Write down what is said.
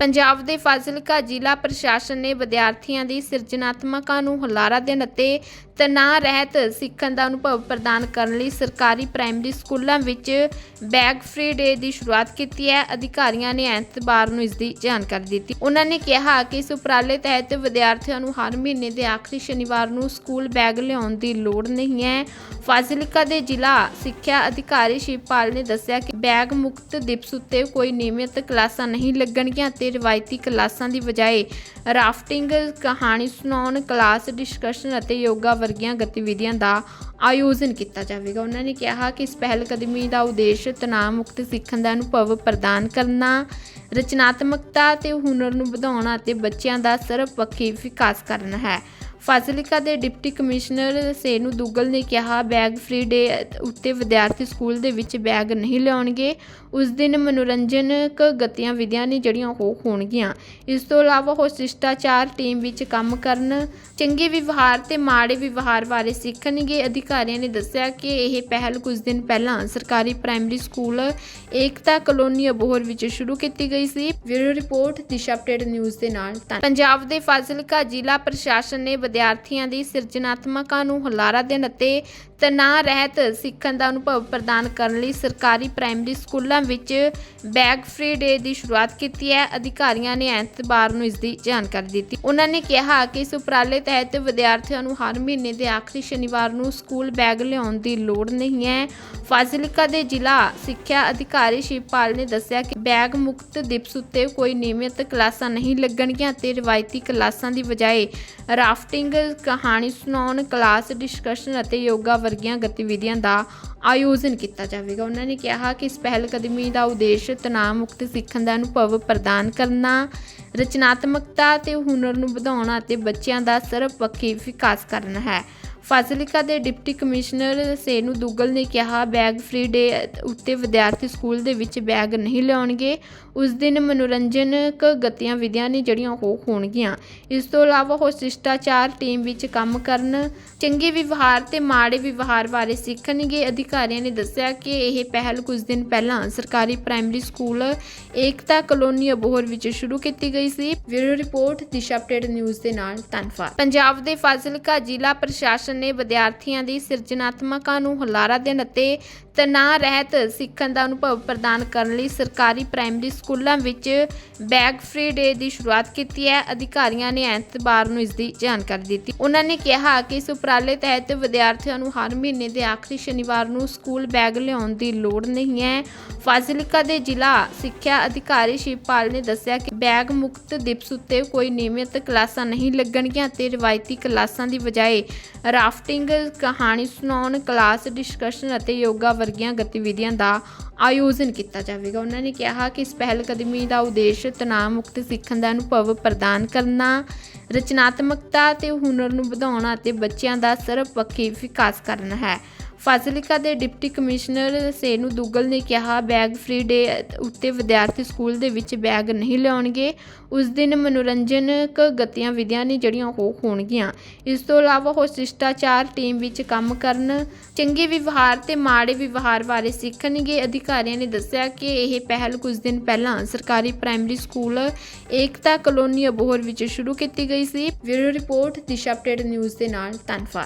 ਪੰਜਾਬ ਦੇ ਫਾਜ਼ਿਲਕਾ ਜ਼ਿਲ੍ਹਾ ਪ੍ਰਸ਼ਾਸਨ ਨੇ ਵਿਦਿਆਰਥੀਆਂ ਦੀ ਸਿਰਜਣਾਤਮਕਤਾ ਨੂੰ ਹੁਲਾਰਾ ਦੇਣ ਅਤੇ ਤਣਾਅ ਰਹਿਤ ਸਿੱਖਣ ਦਾ ਅਨੁਭਵ ਪ੍ਰਦਾਨ ਕਰਨ ਲਈ ਸਰਕਾਰੀ ਪ੍ਰਾਇਮਰੀ ਸਕੂਲਾਂ ਵਿੱਚ ਬੈਗ ਫ੍ਰੀ ਡੇ ਦੀ ਸ਼ੁਰੂਆਤ ਕੀਤੀ ਹੈ। ਅਧਿਕਾਰੀਆਂ ਨੇ ਐਤਵਾਰ ਨੂੰ ਇਸ ਦੀ ਜਾਣਕਾਰੀ ਦਿੱਤੀ। ਉਹਨਾਂ ਨੇ ਕਿਹਾ ਕਿ ਇਸ ਉਪਰਾਲੇ ਤਹਿਤ ਵਿਦਿਆਰਥੀਆਂ ਨੂੰ ਹਰ ਮਹੀਨੇ ਦੇ ਆਖਰੀ ਸ਼ਨੀਵਾਰ ਨੂੰ ਸਕੂਲ ਬੈਗ ਲਿਆਉਣ ਦੀ ਲੋੜ ਨਹੀਂ ਹੈ। ਫਾਜ਼ਿਲਕਾ ਦੇ ਜ਼ਿਲ੍ਹਾ ਸਿੱਖਿਆ ਅਧਿਕਾਰੀ ਸ਼ਿਵਪਾਲ ਨੇ ਦੱਸਿਆ ਕਿ ਬੈਗ ਮੁਕਤ ਦਿਵਸ ਉੱਤੇ ਕੋਈ ਨਿਯਮਿਤ ਕਲਾਸਾਂ ਨਹੀਂ ਲੱਗਣਗੀਆਂ ਤੇ ਰਵਾਇਤੀ ਕਲਾਸਾਂ ਦੀ ਬਜਾਏ ਰਾਫਟਿੰਗ, ਕਹਾਣੀ ਸੁਣਾਉਣ, ਕਲਾਸ ਡਿਸਕਸ਼ਨ ਅਤੇ ਯੋਗਾ ਵਰਗੀਆਂ ਗਤੀਵਿਧੀਆਂ ਦਾ ਆਯੋਜਨ ਕੀਤਾ ਜਾਵੇਗਾ। ਉਹਨਾਂ ਨੇ ਕਿਹਾ ਕਿ ਇਸ ਪਹਿਲ ਕਦਮੀ ਦਾ ਉਦੇਸ਼ ਤਣਾਅ ਮੁਕਤ ਸਿੱਖਣ ਦਾ ਅਨੁਭਵ ਪ੍ਰਦਾਨ ਕਰਨਾ, ਰਚਨਾਤਮਕਤਾ ਤੇ ਹੁਨਰ ਨੂੰ ਵਧਾਉਣਾ ਅਤੇ ਬੱਚਿਆਂ ਦਾ ਸਰਬਪੱਖੀ ਵਿਕਾਸ ਕਰਨਾ ਹੈ। ਫਾਜ਼ਿਲਕਾ ਦੇ ਡਿਪਟੀ ਕਮਿਸ਼ਨਰ ਸੇਨੂ ਦੁੱਗਲ ਨੇ ਕਿਹਾ, ਬੈਗ ਫ੍ਰੀ ਡੇ ਉੱਤੇ ਵਿਦਿਆਰਥੀ ਸਕੂਲ ਦੇ ਵਿੱਚ ਬੈਗ ਨਹੀਂ ਲਿਆਉਣਗੇ। ਉਸ ਦਿਨ ਮਨੋਰੰਜਨਕ ਗਤੀਵਿਧੀਆਂ ਨੇ ਜਿਹੜੀਆਂ ਉਹ ਹੋਣਗੀਆਂ। ਇਸ ਤੋਂ ਇਲਾਵਾ ਉਹ ਸ਼ਿਸ਼ਟਾਚਾਰ ਟੀਮ ਵਿੱਚ ਕੰਮ ਕਰਨ ਚੰਗੇ ਵਿਵਹਾਰ ਤੇ ਮਾੜੇ ਵਿਵਹਾਰ ਬਾਰੇ ਸਿੱਖਣਗੇ। ਅਧਿਕਾਰੀਆਂ ਨੇ ਦੱਸਿਆ ਕਿ ਇਹ ਪਹਿਲ ਕੁਝ ਦਿਨ ਪਹਿਲਾਂ ਸਰਕਾਰੀ primary school Ekta colony Abohar ਵਿੱਚ ਸ਼ੁਰੂ ਕੀਤੀ ਗਈ ਸੀ। Bureau report, Disha update news ਦੇ ਨਾਲ ਧੰਨ- ਪੰਜਾਬ ਦੇ ਫਾਜ਼ਿਲਕਾ ਜ਼ਿਲ੍ਹਾ ਪ੍ਰਸ਼ਾਸਨ ਨੇ ਵਿਦਿਆਰਥੀਆਂ ਦੀ ਸਿਰਜਣਾਤਮਕਤਾ ਨੂੰ ਹੁਲਾਰਾ ਦੇਣ ਅਤੇ ਤਣਾਅ ਰਹਿਤ ਸਿੱਖਣ ਦਾ ਅਨੁਭਵ ਪ੍ਰਦਾਨ ਕਰਨ ਲਈ ਸਰਕਾਰੀ ਪ੍ਰਾਇਮਰੀ ਸਕੂਲਾਂ ਵਿੱਚ ਬੈਗ ਫ੍ਰੀ ਡੇ ਦੀ ਸ਼ੁਰੂਆਤ ਕੀਤੀ ਹੈ। ਅਧਿਕਾਰੀਆਂ ਨੇ ਐਤਵਾਰ ਨੂੰ ਇਸ ਦੀ ਜਾਣਕਾਰੀ ਦਿੱਤੀ। ਉਹਨਾਂ ਨੇ ਕਿਹਾ ਕਿ ਇਸ ਉਪਰਾਲੇ ਤਹਿਤ ਵਿਦਿਆਰਥੀਆਂ ਨੂੰ ਹਰ ਮਹੀਨੇ ਦੇ ਆਖਰੀ ਸ਼ਨੀਵਾਰ ਨੂੰ ਸਕੂਲ ਬੈਗ ਲਿਆਉਣ ਦੀ ਲੋੜ ਨਹੀਂ ਹੈ। ਫਾਜ਼ਿਲਕਾ ਦੇ ਜ਼ਿਲ੍ਹਾ ਸਿੱਖਿਆ ਅਧਿਕਾਰੀ ਸ਼ਿਵਪਾਲ ਨੇ ਦੱਸਿਆ ਕਿ ਬੈਗ ਮੁਕਤ ਦਿਵਸ ਉੱਤੇ ਕੋਈ ਨਿਯਮਿਤ ਕਲਾਸਾਂ ਨਹੀਂ ਲੱਗਣਗੀਆਂ ਤੇ ਰਵਾਇਤੀ ਕਲਾਸਾਂ ਦੀ ਬਜਾਏ ਰਾਫਟਿੰਗ, ਕਹਾਣੀ ਸੁਣਾਉਣ, ਕਲਾਸ ਡਿਸਕਸ਼ਨ ਅਤੇ ਯੋਗਾ ਵਰਗੀਆਂ ਗਤੀਵਿਧੀਆਂ ਦਾ ਆਯੋਜਨ ਕੀਤਾ ਜਾਵੇਗਾ। ਉਹਨਾਂ ਨੇ ਕਿਹਾ ਕਿ ਇਸ ਪਹਿਲ ਕਦਮੀ ਦਾ ਉਦੇਸ਼ ਤਣਾਅ ਮੁਕਤ ਸਿੱਖਣ ਦਾ ਅਨੁਭਵ ਪ੍ਰਦਾਨ ਕਰਨਾ, ਰਚਨਾਤਮਕਤਾ ਤੇ ਹੁਨਰ ਨੂੰ ਵਧਾਉਣਾ ਅਤੇ ਬੱਚਿਆਂ ਦਾ ਸਰਬਪੱਖੀ ਵਿਕਾਸ ਕਰਨਾ ਹੈ। ਫਾਜ਼ਿਲਕਾ ਦੇ ਡਿਪਟੀ ਕਮਿਸ਼ਨਰ ਸੇਨੂ ਦੁੱਗਲ ਨੇ ਕਿਹਾ, ਬੈਗ ਫ੍ਰੀ ਡੇ ਉੱਤੇ ਵਿਦਿਆਰਥੀ ਸਕੂਲ ਦੇ ਵਿੱਚ ਬੈਗ ਨਹੀਂ ਲਿਆਉਣਗੇ। ਉਸ ਦਿਨ ਮਨੋਰੰਜਨਕ ਗਤੀਆਂ ਵਿਧੀਆਂ ਨੇ ਜਿਹੜੀਆਂ ਉਹ ਹੋਣਗੀਆਂ। ਇਸ ਤੋਂ ਇਲਾਵਾ ਉਹ ਸ਼ਿਸ਼ਟਾਚਾਰ ਟੀਮ ਵਿੱਚ ਕੰਮ ਕਰਨ, ਚੰਗੇ ਵਿਵਹਾਰ ਤੇ ਮਾੜੇ ਵਿਵਹਾਰ ਬਾਰੇ ਸਿੱਖਣਗੇ। ਅਧਿਕਾਰੀਆਂ ਨੇ ਦੱਸਿਆ ਕਿ ਇਹ ਪਹਿਲ ਕੁਝ ਦਿਨ ਪਹਿਲਾਂ ਸਰਕਾਰੀ primary school Ekta colony Abohar ਵਿੱਚ ਸ਼ੁਰੂ ਕੀਤੀ ਗਈ ਸੀ। Bureau report, Disha update news ਦੇ ਨਾਲ ਧੰਨਵਾਦ। ਪੰਜਾਬ ਦੇ ਫਾਜ਼ਿਲਕਾ ਜ਼ਿਲ੍ਹਾ ਪ੍ਰਸ਼ਾਸਨ ਨੇ ਵਿਦਿਆਰਥੀਆਂ ਦੀ ਸਿਰਜਣਾਤਮਕਤਾ ਨੂੰ ਹੁਲਾਰਾ ਦੇਣ ਅਤੇ ਤਣਾਅ ਰਹਿਤ ਸਿੱਖਣ ਦਾ ਅਨੁਭਵ ਪ੍ਰਦਾਨ ਕਰਨ ਲਈ ਸਰਕਾਰੀ ਪ੍ਰਾਇਮਰੀ ਸਕੂਲਾਂ ਵਿੱਚ ਬੈਗ ਫ੍ਰੀ ਡੇ ਦੀ ਸ਼ੁਰੂਆਤ ਕੀਤੀ ਹੈ। ਅਧਿਕਾਰੀਆਂ ਨੇ ਐਤਵਾਰ ਨੂੰ ਇਸ ਦੀ ਜਾਣਕਾਰੀ ਦਿੱਤੀ। ਉਹਨਾਂ ਨੇ ਕਿਹਾ ਕਿ ਇਸ ਉਪਰਾਲੇ ਤਹਿਤ ਵਿਦਿਆਰਥੀਆਂ ਨੂੰ ਹਰ ਮਹੀਨੇ ਦੇ ਆਖਰੀ ਸ਼ਨੀਵਾਰ ਨੂੰ ਸਕੂਲ ਬੈਗ ਲਿਆਉਣ ਦੀ ਲੋੜ ਨਹੀਂ ਹੈ। ਫਾਜ਼ਿਲਕਾ ਦੇ ਜ਼ਿਲ੍ਹਾ ਸਿੱਖਿਆ ਅਧਿਕਾਰੀ ਸ਼ਿਵਪਾਲ ਨੇ ਦੱਸਿਆ ਕਿ ਬੈਗ ਮੁਕਤ ਦਿਵਸ ਉੱਤੇ ਕੋਈ ਨਿਯਮਿਤ ਕਲਾਸਾਂ ਨਹੀਂ ਲੱਗਣਗੀਆਂ ਤੇ ਰਵਾਇਤੀ ਕਲਾਸਾਂ ਦੀ ਬਜਾਏ ਰਾਫਟਿੰਗ ਕਹਾਣੀ ਸੁਣਾਉਣ, ਕਲਾਸ ਡਿਸਕਸ਼ਨ ਅਤੇ ਯੋਗਾ ਵਰਗੀਆਂ ਗਤੀਵਿਧੀਆਂ ਦਾ ਆਯੋਜਨ ਕੀਤਾ ਜਾਵੇਗਾ। ਉਹਨਾਂ ਨੇ ਕਿਹਾ ਕਿ ਇਸ ਪਹਿਲ ਕਦਮੀ ਦਾ ਉਦੇਸ਼ ਤਣਾਅ ਮੁਕਤ ਸਿੱਖਣ ਦਾ ਅਨੁਭਵ ਪ੍ਰਦਾਨ ਕਰਨਾ, ਰਚਨਾਤਮਕਤਾ ਤੇ ਹੁਨਰ ਨੂੰ ਵਧਾਉਣਾ ਅਤੇ ਬੱਚਿਆਂ ਦਾ ਸਰਬਪੱਖੀ ਵਿਕਾਸ ਕਰਨਾ ਹੈ। ਫਾਜ਼ਿਲਕਾ ਦੇ ਡਿਪਟੀ ਕਮਿਸ਼ਨਰ ਸੇਨੂ ਦੁੱਗਲ ਨੇ ਕਿਹਾ, ਬੈਗ ਫ੍ਰੀ ਡੇ ਉੱਤੇ ਵਿਦਿਆਰਥੀ ਸਕੂਲ ਦੇ ਵਿੱਚ ਬੈਗ ਨਹੀਂ ਲਿਆਉਣਗੇ। ਉਸ ਦਿਨ ਮਨੋਰੰਜਨਕ ਗਤੀਵਿਧੀਆਂ ਨੇ ਜਿਹੜੀਆਂ ਉਹ ਹੋਣਗੀਆਂ। ਇਸ ਤੋਂ ਇਲਾਵਾ ਉਹ ਸ਼ਿਸ਼ਟਾਚਾਰ ਟੀਮ ਵਿੱਚ ਕੰਮ ਕਰਨ, ਚੰਗੇ ਵਿਵਹਾਰ ਤੇ ਮਾੜੇ ਵਿਵਹਾਰ ਬਾਰੇ ਸਿੱਖਣਗੇ। ਅਧਿਕਾਰੀਆਂ ਨੇ ਦੱਸਿਆ ਕਿ ਇਹ ਪਹਿਲ ਕੁਝ ਦਿਨ ਪਹਿਲਾਂ ਸਰਕਾਰੀ primary school Ekta colony Abohar ਵਿੱਚ ਸ਼ੁਰੂ ਕੀਤੀ ਗਈ ਸੀ। Bureau report, Disha update news ਦੇ ਨਾਲ ਧੰਨਵਾਦ।